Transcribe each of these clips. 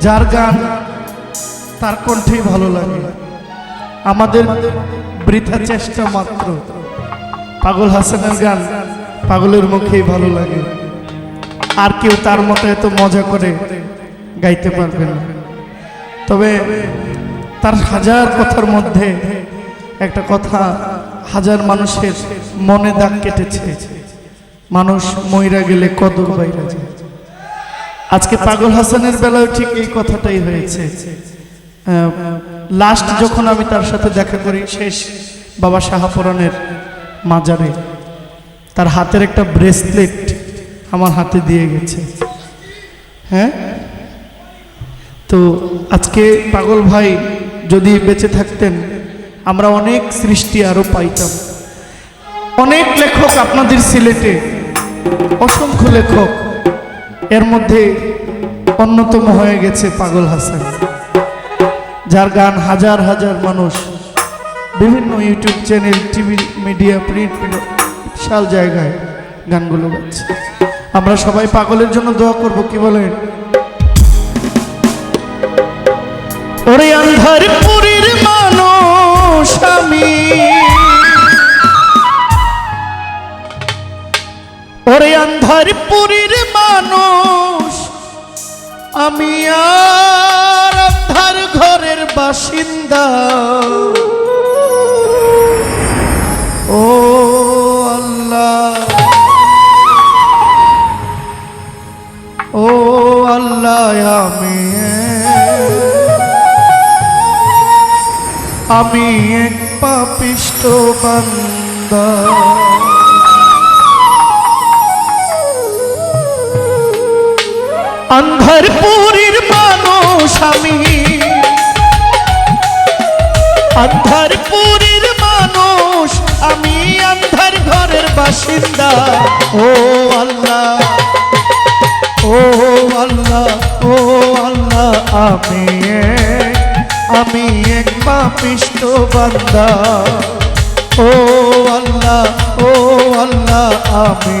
যার গান তার কণ্ঠেই ভালো লাগে। আমাদের বৃথা চেষ্টা মাত্র। পাগল হাসানের গান পাগলের মুখেই ভালো লাগে। আর কেউ তার মতো এত মজা করে গাইতে পারবে না। তবে তার হাজার কথার মধ্যে একটা কথা হাজার মানুষের মনে দাগ কেটেছে। মানুষ মইরা গেলে কদর বাইরা যায়। আজকে পাগল হাসানের বেলায় ঠিক এই কথাটাই হয়েছে। লাস্ট যখন আমি তার সাথে দেখা করি শেষ বাবা শাহাপুরানের মাজারে তার হাতের একটা ব্রেসলেট আমার হাতে দিয়ে গেছে। হ্যাঁ? তো আজকে পাগল ভাই যদি বেঁচে থাকতেন আমরা অনেক সৃষ্টি আরও পাইতাম। অনেক লেখক আপনাদের সিলেটে অসংখ্য লেখক। এর মধ্যে অন্যতম হয়ে গেছে পাগল হাসান, যার গান হাজার হাজার মানুষ বিভিন্ন YouTube channel, TV, media, print, বিশাল জায়গায় গানগুলো গাচ্ছে। আমরা সবাই পাগলের জন্য দোয়া করব, কি বলেন? ওরে আন্ধার পুরীর মানুষ আমি। ওরে আন্ধার পুরীর আমি আর আন্ধার ঘরের বাসিন্দা। ও আল্লাহ। ও আল্লাহ আমি আমি এক পাপিষ্ট বান্দা। অন্ধর পুরীর মানুষ আমি। অন্ধর পুরীর মানুষ আমি, অন্ধর ঘরের বাসিন্দা। ও আল্লাহ ও আল্লাহ ও আল্লাহ, আমি আমি এক পাপিষ্ট বান্দা। ও আল্লাহ ও আল্লাহ, আমি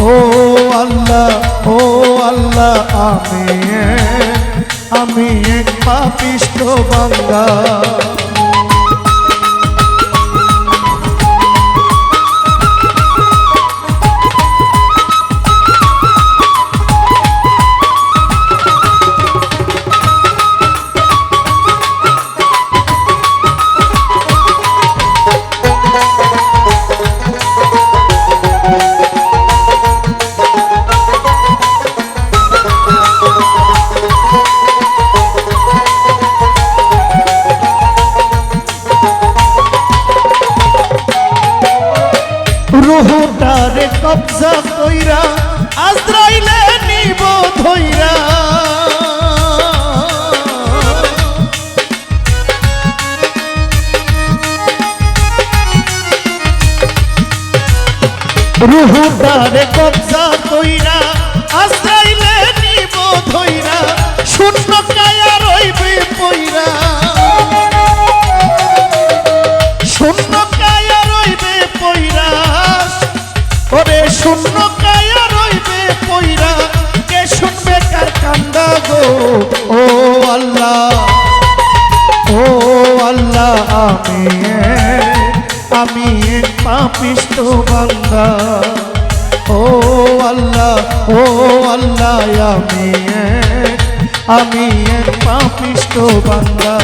ও আল্লাহ ও আল্লাহ আমি আমি এক পাপিষ্ট বান্দা। রুহুটারে কবজা কইরা আজরাইলে নিব ধইরা। রুহুটারে কবজা কইরা আজরাইলে ও আল্লাহ ও আল্লাহ, আমি আমি পাপিষ্ট বান্দা। ও আল্লাহ ও আল্লাহ, আমি আমি পাপিষ্ট বান্দা।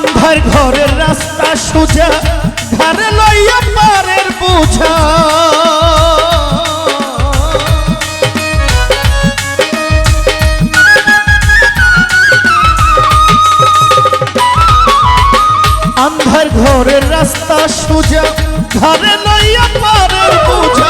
আন্ধার ঘরের রাস্তা সোজা ঘরে লইয়া পারের বুঝা। আন্ধার ঘরের রাস্তা সোজা ঘরে লইয়া পারের বুঝা।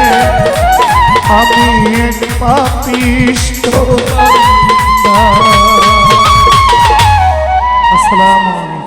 আমি এক পাপিষ্ট আসসালামু আলাইকুম।